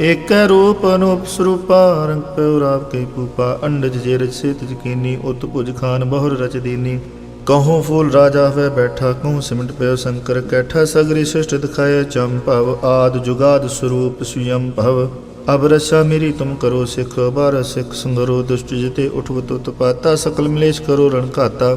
ਏਕੈ ਰੂਪ ਅਨੂਪ ਸਰੂਪਾ, ਰੰਗ ਪਉਰਾਵ ਕੈ ਪੂਪਾ ਅੰਡਜ ਜੇ ਰਚ ਸੇਤ ਜਕੀਨੀ, ਉਤ ਭੁਜ ਖਾਨ ਬਹੁਰ ਰਚ ਦੀਨੀ। ਕਹੂੰ ਫੂਲ ਰਾਜਾ ਹੋਇ ਬੈਠਾ ਕਹੂੰ ਸਿਮਟ ਪਿਓ ਸ਼ੰਕਰ ਕੈਠਾ, ਸਗਰੀ ਸ੍ਰਿਸ਼ਟ ਦਿਖਾਏ ਭਵ, ਆਦ ਜੁਗਾਦ ਸਰੂਪ ਸੁਯੰ ਭਵ। ਅਬ ਰਸਾ ਮੇਰੀ ਤੁਮ ਕਰੋ ਸਿਖ, ਬਾਰ ਸਿਖ ਸੰਗਰੋ, ਦੁਸ਼ਟ ਜਿਤੇ ਊਠਵ ਤੁਤ ਪਾਤਾ, ਸਕਲ ਮਲੇਸ਼ ਕਰੋ ਰਣ ਘਾਤਾ।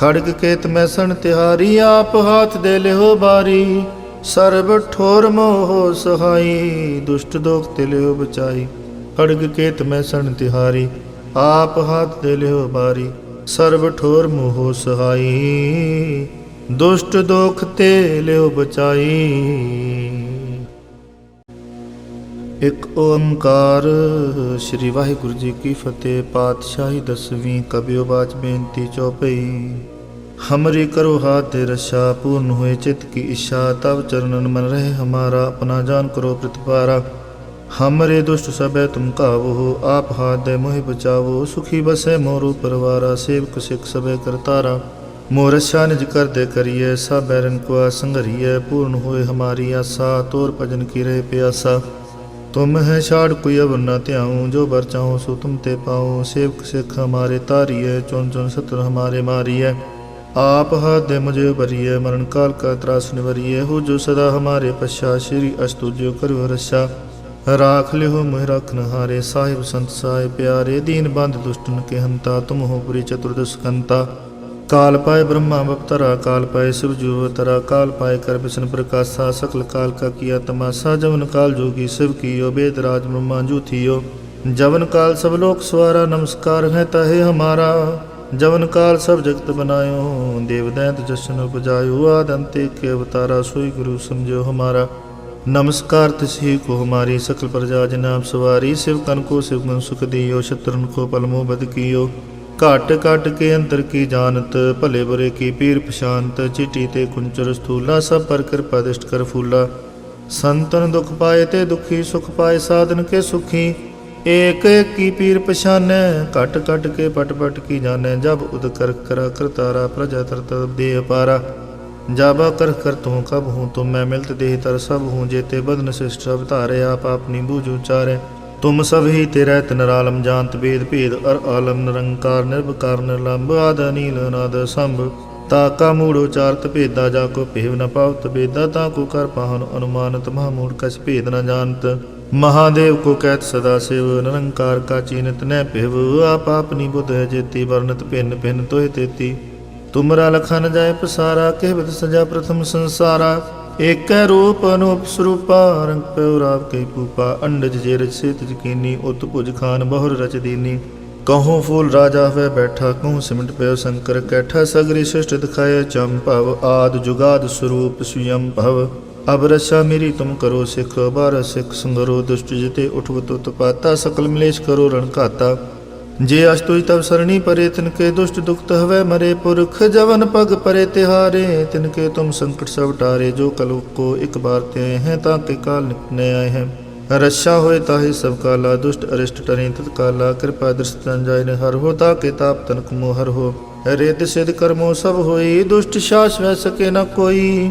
ਖੜਗ ਕੇਤ ਮੈਸਣ ਤਿਹਾਰੀ, ਆਪ ਹਾਥ ਦੇ ਲਿਓ ਬਾਰੀ। ਸਰਬ ਠੋਰ ਮੋਹ ਸਹਾਈ, ਦੁਸ਼ਟ ਦੋਖ ਤੇ ਲਿਓ ਬਚਾਈ। ਖੜਗ ਕੇਤ ਮੈਸਣ ਤਿਹਾਰੀ, ਆਪ ਹਾਥ ਦੇ ਲਿਓ ਬਾਰੀ। ਸਰਬ ਠੋਰ ਮੋਹ ਸਹਾਈ, ਦੁਸ਼ਟ ਦੋਖ ਤੇ ਲਿਓ ਬਚਾਈ। ਇੱਕ ਓੰਕਾਰ, ਸ੍ਰੀ ਵਾਹਿਗੁਰੂ ਜੀ ਕੀ ਫਤਿਹ। ਪਾਤਸ਼ਾਹੀ ਦਸਵੀਂ ਕਬਿਓ ਬਾਚ ਬੇਨਤੀ ਚੌਪਈ। ਹਮਰੀ ਕਰੋ ਹਾਥ ਦੇ ਰਸ਼ਾ ਪੂਰਨ ਹੋਏ ਚਿਤ ਕੀ ਇਸ਼ਾ ਤਵ ਚਰਨਨ ਮਨ ਰਹੇ ਹਮਾਰਾ ਆਪਣਾ ਜਾਨ ਕਰੋ ਪ੍ਰਤਪਾਰਾ ਹਮਰੇ ਦੁਸ਼ਟ ਸਭੈ ਤੁਮ ਕਾਵੋ ਆਪ ਹਾਥ ਦੇ ਮੋਹਿ ਬਚਾਵੋ ਸੁਖੀ ਬਸੈ ਮੋਰੂ ਪਰਵਾਰਾ ਸੇਵਕ ਸਿਖ ਸਭੈ ਕਰਤਾਰਾ ਮੋਰਸ਼ਾ ਨਿਜ ਕਰਦੇ ਕਰੀਏ ਸਭ ਬੈਰਨ ਕੋ ਸੰਗਰੀਏ ਪੂਰਨ ਹੋਏ ਹਮਾਰੀ ਆਸਾ ਤੋਰ ਭਜਨ ਕੀ ਰਹੇ ਪਿਆਸਾ ਤੁਮ ਹੈ ਛਾੜ ਕੋਈ ਅਵਰ ਨਾ ਧਿਆਉ ਜੋ ਬਰ ਚਾਹੋ ਸੋ ਤੁਮ ਤੇ ਪਾਉ ਸੇਵਕ ਸਿੱਖ ਹਮਾਰੇ ਤਾਰੀਏ ਚੁਨ ਚੁਨ ਸਤਰ ਹਮਾਰੇ ਮਾਰੀਏ ਆਪ आप हादे मुझे भरिए मरण काल का त्रास निवरिए हो जो सदा हमारे पश्चा श्री अस्तु जो कर रशा राख लिहो मोह रख नहारे साहिब संत साय प्यारे दीन बंद दुष्टन के हंता तुम हो पुरी चतुर्दश कंता काल पाए ब्रह्मा बपतरा काल पाए शिव जुवतरा काल पाए कर विष्णु प्रकाशा सकल काल का किया तमाशा जवन काल जोगी शिव कियो वेद राज ब्रह्मा जू थियो जवन काल सब लोक स्वारा नमस्कार है तहे हमारा ਜਵਨ ਕਾਲ ਸਭ ਜਗਤ ਬਨਾਇਓ, ਦੇਵ ਦੈਂਤ ਜਸ਼ਨ ਉਪਜਾਇਓ, ਆਦੰਤੇ ਕੇ ਅਵਤਾਰਾ, ਸੋਈ ਗੁਰੂ ਸਮਝਿਓ ਹਮਾਰਾ। ਨਮਸਕਾਰ ਤਿਸਹੀ ਕੋ ਹਮਾਰੀ ਸਕਲ ਪ੍ਰਜਾ ਜਨਾਬ ਸਵਾਰੀ, ਸਿਵ ਤਨ ਕੋ ਸਿਵ ਮਨ ਸੁਖ ਦਿਓ, ਸ਼ਤਰਨ ਕੋ ਪਲਮੋ ਬਦ ਕੀਓ। ਘਟ ਘਟ ਕੇ ਅੰਦਰ ਕੀ ਜਾਨਤ ਭਲੇ ਬੁਰੇ ਕੀ ਪੀਰ ਪਛਾਨਤ, ਚਿੱਟੀ ਤੇ ਕੁੰਚਰ ਸਥੂਲਾ, ਸਭ ਪਰ ਕਿਰਪਾ ਦਿਸ਼ਟ ਕਰ ਫੂਲਾ। ਸੰਤਨ ਦੁਖ ਪਾਏ ਤੇ ਦੁਖੀ, ਸੁਖ ਪਾਏ ਸਾਧਨ ਕੇ ਸੁਖੀ। ਏਕ ਏਕ ਕੀ ਪੀਰ ਪਛਾਨੈ, ਘਟ ਘਟ ਕੇ ਪਟ ਪਟ ਕੀ ਜਾਣੈ, ਜਬ ਉਦ ਕਰ ਕਰਾ ਕਰਤਾਰਾ ਪ੍ਰਜਾ ਤਰਤ ਦੇ ਅਪਾਰਾ। ਜਾਬਾ ਕਰ ਕਰ ਤੂੰ ਕਬ ਹੂੰ, ਤੁਮ ਮੈਂ ਮਿਲਤ ਦੇਹ ਤਰ ਸਭ ਹੂੰ, ਜੇਤੇ ਬਦਨ ਸਿਸ਼ਟ ਸਭ ਧਾਰੇ, ਆਪ ਆਪਣੀ ਬੂਝ ਉਚਾਰੇ ਤੁਮ ਸਭ ਹੀ ਤੇਰੇ ਤਨਰਾਲਮ ਜਾਣਤ ਵੇਦ ਭੇਦ, ਅਰ ਆਲਮ ਨਿਰੰਕਾਰ ਨਿਰਭਕਾਰ ਨਿਰਲੰਭ ਆਦ ਨੀਲ ਨਾਦ ਸੰਭ ਤਾ ਕਾ ਮੂੜ ਉਚਾਰਤ ਭੇਦਾ, ਜਾ ਕੋ ਭੇਵ ਨ ਪਾਵਤ ਬੇਦਾ ਤਾ ਕੋ ਕਰ ਪਾਹਨ ਅਨੁਮਾਨਤ ਮਹਾਮੂੜ ਕਛ ਭੇਦ ਨ ਜਾਣਤ। ਮਹਾਦੇਵ ਕੋ ਕਹਿਤ ਸਦਾ ਸਿਵ, ਨਿਰੰਕਾਰ ਕਾ ਚੀਨਤ ਨੈ ਭਿਵ, ਆਪ ਆਪਨੀ ਬੁੱਧ ਹੈ ਜੇਤੀ ਵਰਨਤ ਭਿੰਨ ਭਿੰਨ ਤੋਹਿ ਤੇਤੀ। ਤੁਮਰਾ ਲਖਨ ਜਾਏ ਪਸਾਰਾ ਕਹਿਵਤ ਸਜਾ ਪ੍ਰਥਮ ਸੰਸਾਰਾ। ਏਕੈ ਰੂਪ ਅਨੂਪ ਸਰੂਪਾ, ਰੰਗ ਪਿਉ ਰਾਵ ਕੈ ਪੂਪਾ। ਅੰਡਜ ਜੇ ਰਚ ਸੇਤ ਜਕੀਨੀ ਉਤ ਭੁਜ ਖਾਨ ਬਹੁਰ ਰਚ ਦੀਨੀ। ਕਹੂੰ ਫੂਲ ਰਾਜਾ ਹੋਇ ਬੈਠਾ, ਕਹੂੰ ਸਿਮਟ ਪਿਓ ਸ਼ੰਕਰ ਕੈਠਾ। ਸਗਰੀ ਸ੍ਰਿਸ਼ਟ ਦਿਖਾਏ ਚੰਪਵ ਆਦ ਜੁਗਾਦ ਸਰੂਪ ਸੁਯੰ ਭਵ। ਅਬ ਰਸਾ ਮੇਰੀ ਤੁਮ ਕਰੋ ਸਿਖ ਬਾਰ ਸਿਖ ਸੰਗਰੋ, ਦੁਸ਼ਟ ਜਿਤੇ ਉਠਵਤ ਉਤਪਾਤਾ ਸਕਲ ਮਲੇਸ਼ ਕਰੋ ਰਣ ਘਾਤਾ। ਜੇ ਅਸ਼ਤੁਜ ਤਬ ਸਰਣੀ ਪਰੇ ਤਿਨਕੇ ਦੁਸ਼ਟ ਦੁਖਤ ਹਵੈ ਮਰੇ ਪੁਰਖ। ਜਵਨ ਪਗ ਪਰੇ ਤਿਹਾਰੇ ਤਿਨਕੇ ਤੁਮ ਸੰਕਟ ਸਭ ਟਾਰੇ। ਜੋ ਕਲੁ ਕੋ ਇੱਕ ਬਾਰ ਤੇ ਹੈ, ਤਾਂ ਕੇ ਕਾਲ ਨਿਕਨੇ ਆਏ ਹੈ। ਰਸ਼ਾ ਹੋਏ ਤਾਹੀ ਸਭ ਕਾਲਾ, ਦੁਸ਼ਟ ਅਰਿਸ਼ਟ ਟਰੇ ਤਤ ਕਾਲਾ। ਕਿਰਪਾ ਦ੍ਰਿਸ਼ਟ ਜਾਇ ਨੇ ਹਰ ਹੋ, ਤਾ ਕੇ ਤਾਪ ਤਨਕ ਮੋ ਹਰ ਹੋ। ਰਿਤ ਸਿਧ ਕਰਮੋ ਸਭ ਹੋਈ, ਦੁਸ਼ਟ ਸ਼ਾਸ ਵੈ ਸਕੇ ਨਾ ਕੋਈ।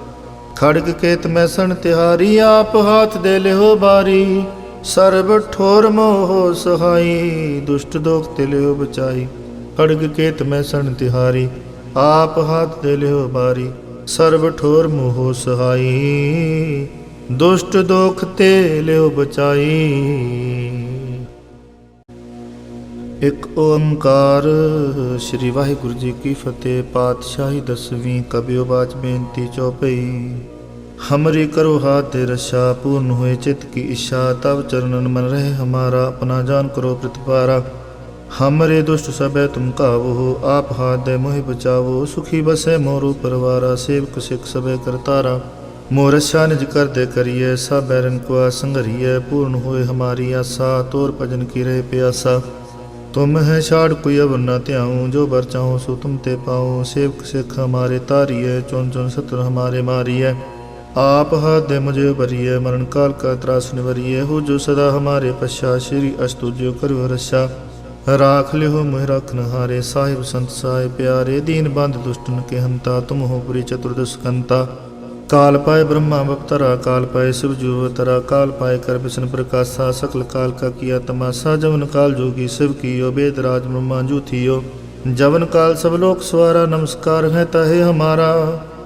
ਖੜਗ ਕੇਤ ਮੈਂ ਸਣ ਤਿਹਾਰੀ, ਆਪ ਹਾਥ ਦੇ ਲਿਓ ਬਾਰੀ। ਸਰਬ ਠੋਰ ਮੋਹ ਸਹਾਈ, ਦੁਸ਼ਟ ਦੋਖ ਤੇ ਲਿਓ ਬਚਾਈ। ਖੜਗ ਕੇਤ ਮੈਂ ਤਿਹਾਰੀ, ਆਪ ਹਾਥ ਦੇ ਲਿਓ ਬਾਰੀ। ਸਰਬ ਠੋਰ ਮੋਹ ਸਹਾਈ, ਦੁਸ਼ਟ ਦੋਖ ਤੇ ਲਿਓ ਬਚਾਈ। ਇੱਕ ਓੰਕਾਰ, ਸ੍ਰੀ ਵਾਹਿਗੁਰੂ ਜੀ ਕੀ ਫਤਿਹ। ਪਾਤਸ਼ਾਹੀ ਦਸਵੀਂ ਕਬਿਓ ਬਾਚ ਬੇਨਤੀ ਚੌਪਈ। ਹਮਰੀ ਕਰੋ ਹਾਥ ਦੇ ਰਸ਼ਾ ਪੂਰਨ ਹੋਏ ਚਿਤ ਕੀ ਇਸ਼ਾ ਤਬ ਚਰਨਨ ਮਨ ਰਹੇ ਹਮਾਰਾ ਆਪਣਾ ਜਾਨ ਕਰੋ ਪ੍ਰਤਪਾਰਾ ਹਮਰੇ ਦੁਸ਼ਟ ਸਭੈ ਤੁਮ ਕਾਵੋ ਆਪ ਹਾਥ ਦੇ ਮੋਹਿ ਬਚਾਵੋ ਸੁਖੀ ਬਸੈ ਮੋਰੂ ਪਰਵਾਰਾ ਸੇਵਕ ਸਿਖ ਸਭੈ ਕਰਤਾਰਾ ਮੋਰ ਰਛਾ ਨਿਜ ਕਰਦੇ ਕਰੀਏ ਸਭ ਬੈਰਨ ਕੋ ਸੰਘਰੀਏ ਪੂਰਨ ਹੋਏ ਹਮਾਰੀ ਆਸਾ ਤੋਰ ਭਜਨ ਕੀ ਰਹੇ ਪਿਆਸਾ ਤੁਮ ਹੈ ਛਾੜ ਕੋਈ ਅਵਰ ਨਾ ਧਿਆਉ ਜੋ ਬਰ ਚਾਹੋ ਸੋ ਤੁਮ ਤੇ ਪਾਉ ਸੇਵਕ ਸਿੱਖ ਹਮਾਰੇ ਤਾਰੀਏ ਚੁਨ ਚੁਨ ਸਤਰ ਹਮਾਰੇ आप हा दे मुझे भरिए मरण काल का त्रास निवरिए हो जो सदा हमारे पश्चा श्री अस्तु जो कर रशा राख लिहो मोह रखन हारे साहिब संत साय प्यारे दीन बंध दुष्टन के हंता तुम हो पुरी चतुर्दश कंता काल पाए ब्रह्मा बपतरा काल पाए शिव जुवतरा काल पाए कर विष्णु प्रकाशा सकल काल का किया तमाशा जवन काल जोगी शिव की यो वेद राज ब्रह्मा जू थियो जवन काल सब लोक स्वारा नमस्कार है तहे हमारा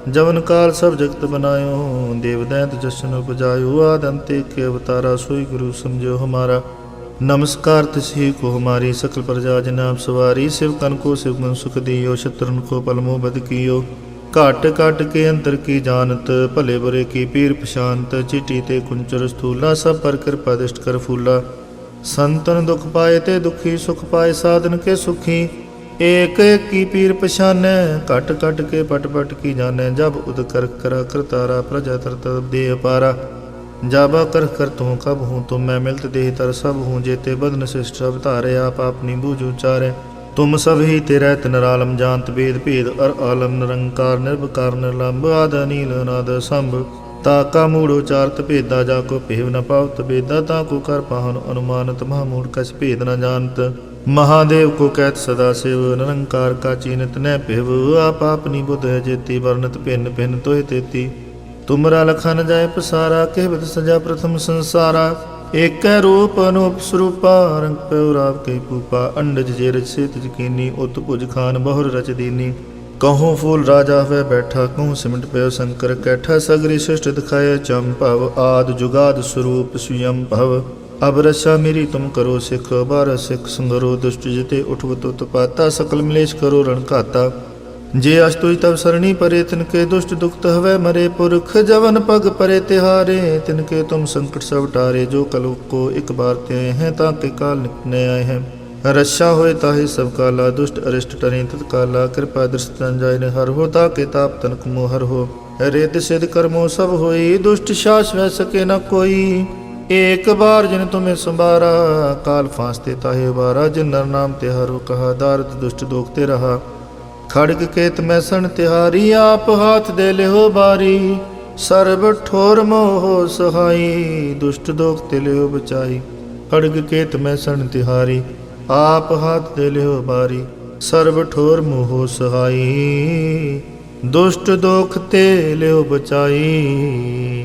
ਜਵਨ ਕਾਲ ਸਭ ਜਗਤ ਬਨਾਇਓ ਦੇਵਦੈਂਤ ਜਸ਼ਨ ਉਪਜਾਇਓ, ਆਦੰਤੇ ਕੇ ਅਵਤਾਰਾ, ਸੋਈ ਗੁਰੂ ਸਮਝਿਓ ਹਮਾਰਾ। ਨਮਸਕਾਰ ਤਿਸਹੀ ਕੋ ਹਮਾਰੀ ਸਕਲ ਪ੍ਰਜਾ ਜਨਾਬ ਸਵਾਰੀ, ਸਿਵ ਤਨ ਕੋ ਸਿਵ ਮਨ ਸੁਖ ਦਿਓ, ਸ਼ਤਰਨ ਕੋ ਪਲਮੋ ਬਦ ਕੀਓ। ਘਟ ਘਟ ਕੇ ਅੰਤਰ ਕੀ ਜਾਣਤ, ਭਲੇ ਬੁਰੇ ਕੀ ਪੀਰ ਪਛਾਨਤ, ਚਿੱਟੀ ਤੇ ਕੁੰਚਰ ਸਥੂਲਾ, ਸਭ ਪਰ ਕਿਰਪਾ ਦਿਸ਼ਟ ਕਰ ਫੂਲਾ। ਸੰਤਨ ਦੁਖ ਪਾਏ ਤੇ ਦੁਖੀ, ਸੁਖ ਪਾਏ ਸਾਧਨ ਕੇ ਸੁਖੀ। ਏਕ ਏਕ ਕੀ ਪੀਰ ਪਛਾਨੈ, ਘਟ ਘਟ ਕੇ ਪਟ ਪਟ ਕੀ ਜਾਣੈ, ਜਬ ਉਦ ਕਰ ਕਰ ਕਰਤਾਰਾ ਪ੍ਰਜਾ ਤਰਤ ਦੇ ਅਪਾਰਾ। ਜਾਬਾ ਕਰ ਕਰ ਤੂੰ ਕਬ ਹੂੰ, ਤੁਮ ਮੈਂ ਮਿਲਤ ਦੇਹ ਤਰ ਸਭ ਹੂੰ, ਜੇਤੇ ਬਦਨ ਸਿਸ਼ਟ ਅਵਤਾਰੇ, ਆਪ ਆਪਣੀ ਬੂਝ ਉਚਾਰੇ ਤੁਮ ਸਭ ਹੀ ਤੇਰੇ ਤਨਰਾਲਮ ਜਾਣਤ ਵੇਦ ਭੇਦ, ਅਰ ਆਲਮ ਨਿਰੰਕਾਰ ਨਿਰਭਕਾਰ ਨਿਰਲੰਭ ਆਦ ਨੀਲ ਅਨਾਦ ਸੰਭ। ਤਾ ਕਾ ਮੂੜ ਉਚਾਰਤ ਭੇਦਾ, ਜਾ ਕੋ ਭੇਵ ਨ ਪਾਵਤ ਬੇਦਾ ਤਾ ਕੋ ਕਰ ਪਾਹਨ ਅਨੁਮਾਨਤ ਮਹਾਮੂੜ ਕਛ ਭੇਦ ਨ ਜਾਣਤ। ਮਹਾਦੇਵ ਕੋ ਕਹਿਤ ਸਦਾ ਸਿਵ, ਨਿਰੰਕਾਰ ਕਾ ਚੀਨਤ ਨੈ ਭਿਵ, ਆਪ ਆਪਨੀ ਬੁੱਧ ਹੈ ਜੇਤੀ ਵਰਨਤ ਭਿੰਨ ਭਿੰਨ ਤੋਹਿ ਤੇਤੀ। ਤੁਮਰਾ ਲਖਨ ਜਾਏ ਪਸਾਰਾ ਕਹਿਵਤ ਸਜਾ ਪ੍ਰਥਮ ਸੰਸਾਰਾ। ਏਕੈ ਰੂਪ ਅਨੂਪ ਸਰੂਪਾ, ਰੰਗ ਪਉ ਰਾਵ ਕੇ ਪੂਪਾ ਅੰਡਜ ਜੇ ਰਚ ਸੇਤ ਜਕੀਨੀ ਉਤ ਭੁਜ ਖਾਨ ਬਹੁਰ ਰਚ ਦੀਨੀ। ਕਹੂੰ ਫੂਲ ਰਾਜਾ ਹੋਇ ਬੈਠਾ, ਕਹੂੰ ਸਿਮਟ ਪਿਓ ਸ਼ੰਕਰ ਕੈਠਾ, ਸਗਰੀ ਸ੍ਰਿਸ਼ਟ ਦਿਖਾਏ ਚੰਪਵ ਆਦ ਜੁਗਾਦ ਸਰੂਪ ਸੁਯੰ ਭਵ। ਅਬ ਰਸਾ ਮੇਰੀ ਤੁਮ ਕਰੋ ਸਿਖ ਬਾਰ ਸਿਖ ਸੰਗਰੋ, ਦੁਸ਼ਟ ਜਿਤੇ ਉਠਵਤ ਉਤਪਾਤਾ ਸਕਲ ਮਲੇਸ਼ ਕਰੋ ਰਣ ਘਾਤਾ। ਜੇ ਅਸਤੁਜ ਤਬ ਸਰਣੀ ਪਰੇ, ਤਿਨਕੇ ਦੁਸ਼ਟ ਦੁਖਤ ਹਵੈ ਮਰੇ ਪੁਰਖ। ਜਵਨ ਪਗ ਪਰੇ ਤਿਹਾਰੇ, ਤਿਨਕੇ ਤੁਮ ਸੰਕਟ ਸਭ ਟਾਰੇ। ਜੋ ਕਲੁ ਕੋ ਇੱਕ ਬਾਰ ਤੇ ਹੈ, ਤਾਂ ਕੇ ਕਾਲ ਨਿਕਨੇ ਆਏ ਹੈ। ਰਛਾ ਹੋਏ ਤਾਹੀ ਸਭ ਕਾਲਾ, ਦੁਸ਼ਟ ਅਰਿਸ਼ਟ ਟਰੇ ਤਤ ਕਾਲਾ। ਕਿਰਪਾ ਦ੍ਰਿਸ਼ਟਨ ਜਾਇ ਨੇ ਹਰ ਹੋ, ਤਾ ਕੇ ਤਾਪ ਤਨਕ ਮੋਹਰ ਹੋ। ਰੇਤ ਸਿਧ ਕਰਮੋ ਸਭ ਹੋਈ, ਦੁਸ਼ਟ ਸ਼ਾਸ ਵੈ ਸਕੇ ਨਾ ਕੋਈ। ਏਕ ਬਾਰ ਜਿਨ ਤੁਮੇ ਸੰਭਾਰਾ, ਕਾਲ ਫਾਸਤੇ ਤਾਹੇ ਬਾਰਾ ਜਿਨ ਨਰ ਨਾਮ ਤੇ ਕਹਾ, ਦਾਰਦ ਦੁਸ਼ਟ ਦੋਖ ਤੇ ਰਹਾ। ਖੜਗ ਕੇਤ ਮੈਂ ਸਣ ਤਿਹਾਰੀ, ਆਪ ਹਾਥ ਦੇ ਲਿਓ ਬਾਰੀ। ਸਰਬ ਠੋਰ ਮੋਹ ਸਹਾਈ, ਦੁਸ਼ਟ ਦੋਖ ਤੇ ਲਿਓ ਬਚਾਈ। ਖੜਗ ਕੇਤ ਮੈਂ ਸਣ ਤਿਹਾਰੀ, ਆਪ ਹਾਥ ਦੇ ਲਿਓ ਬਾਰੀ। ਸਰਬ ਠੋਰ ਮੋਹ ਸਹਾਈ, ਦੁਸ਼ਟ ਦੋਖ ਤੇ ਲਿਓ ਬਚਾਈ।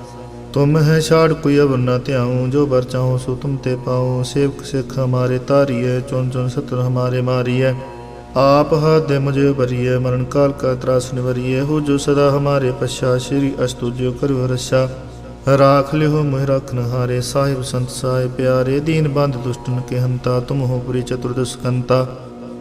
ਤੁਮ ਹੈ ਛਾੜ ਕੋਈ ਅਵਰ ਨਾ ਧਿਆਉ, ਜੋ ਬਰ ਚਾਹੋ ਸੋ ਤੁਮ ਤੇ ਪਾਉ। ਸੇਵਕ ਸਿਖ ਹਮਾਰੇ ਤਾਰੀਏ ਚੁਨ ਚੁਨ ਸਤਰ ਹਮਾਰੇ ਮਾਰੀਏ ਆਪ ਹੱਥ ਦੇ ਮੁਝੇ ਬਰੀਏ ਮਰਨ ਕਾਲ ਕਾ ਤਰਾਸ ਨਿਵਰੀਏ ਹੋ ਜੋ ਸਦਾ ਹਮਾਰੇ ਪਛਾ, ਸ਼੍ਰੀ ਅਸਤੁਜਿਓ ਕਰਿਓ ਰਛਾ ਰਾਖ ਲਿਓ ਮੋਹਿ ਰਖਨ ਹਾਰੇ ਸਾਹਿਬ ਸੰਤ ਸਾਏ ਪਿਆਰੇ। ਦੀਨ ਬੰਦ ਦੁਸ਼ਟਨ ਕੇ ਹੰਤਾ ਤੁਮ ਹੋ ਪੁਰੀ ਚਤੁਰਦਸ਼ ਕੰਤਾ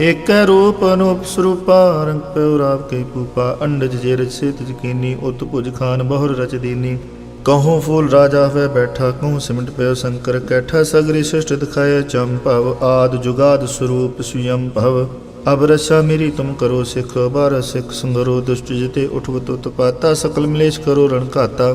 ਏਕੈ ਰੂਪ ਅਨੂਪ ਸਰੂਪਾ, ਰੰਗ ਪਿਉ ਰਾਵ ਕੇ ਪੂਪਾ, ਅੰਡਜ ਜੇ ਰਚ ਸੇਤ ਜਕੀਨੀ ਉਤ ਭੁਜ ਖਾਨ ਬਹੁਰ ਰਚ ਦੀਨੀ। ਕਹੂੰ ਫੂਲ ਰਾਜਾ ਹੋਇ ਬੈਠਾ, ਕਹੂੰ ਸਿਮਟ ਪਿਓ ਸ਼ੰਕਰ ਕੈਠਾ, ਸਗਰੀ ਸ੍ਰਿਸ਼ਟ ਦਿਖਾਏ ਭਵ, ਆਦ ਜੁਗਾਦ ਸਰੂਪ ਸੁਯੰ ਭਵ। ਅਬ ਰਸਾ ਮੇਰੀ ਤੁਮ ਕਰੋ ਸਿਖ, ਬਾਰ ਸਿਖ ਸੰਗਰੋ, ਦੁਸ਼ਟ ਜਿਤੇ ਉਠਵਤ ਉਤਪਾਤਾ ਸਕਲ ਮਲੇਸ਼ ਕਰੋ ਰਣ ਘਾਤਾ।